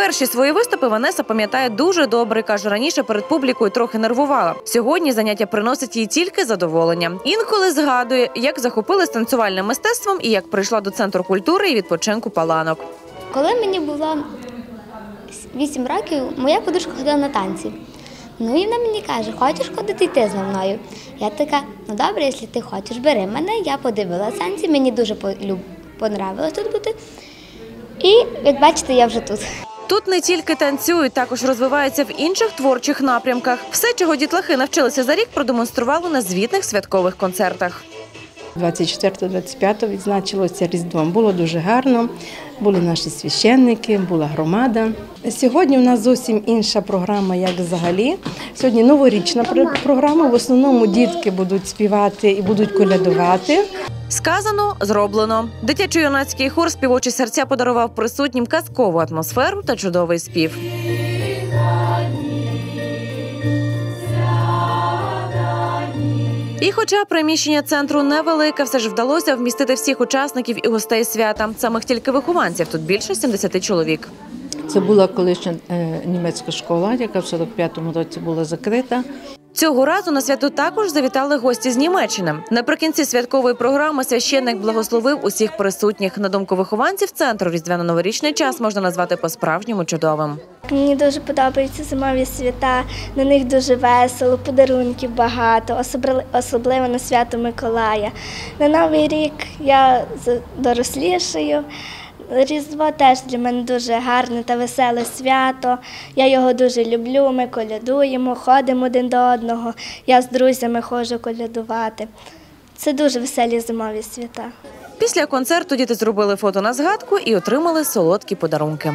Перші свої виступи Ванеса пам'ятає дуже добре. каже, раніше перед публікою трохи нервувала. Сьогодні заняття приносить їй тільки задоволення. Інколи згадує, як захопилась танцювальним мистецтвом і як прийшла до центру культури і відпочинку паланок. Коли мені було 8 років, моя подружка ходила на танці. Ну і вона мені каже, хочеш ходити йти зі мною? Я така, ну добре, якщо ти хочеш, бери мене. Я подивилася танці, мені дуже понравилось тут бути. І як бачите, я вже тут. Тут не тільки танцюють, також розвиваються в інших творчих напрямках. Все, чого дітлахи навчилися за рік, продемонстрували на звітних святкових концертах. 24-25 відзначилося Різдвом. Було дуже гарно. Були наші священники, була громада. Сьогодні у нас зовсім інша програма, як взагалі. Сьогодні новорічна пр- програма. В основному дітки будуть співати і будуть колядувати. Сказано, зроблено. Дитячо-юнацький хор співочі серця подарував присутнім казкову атмосферу та чудовий спів. І хоча приміщення центру невелике, все ж вдалося вмістити всіх учасників і гостей свята. Самих тільки вихованців тут більше 70 чоловік. Це була колишня е, німецька школа, яка в 45-му році була закрита. Цього разу на свято також завітали гості з Німеччини. Наприкінці святкової програми священник благословив усіх присутніх. На думку вихованців центру різдвяно-новорічний час можна назвати по-справжньому чудовим. Мені дуже подобаються зимові свята, на них дуже весело, подарунків багато, особливо- на свято Миколая. На Новий рік я дорослішаю. Різдво теж для мене дуже гарне та веселе свято. Я його дуже люблю. Ми колядуємо, ходимо один до одного. Я з друзями ходжу колядувати. Це дуже веселі зимові свята. Після концерту діти зробили фото на згадку і отримали солодкі подарунки.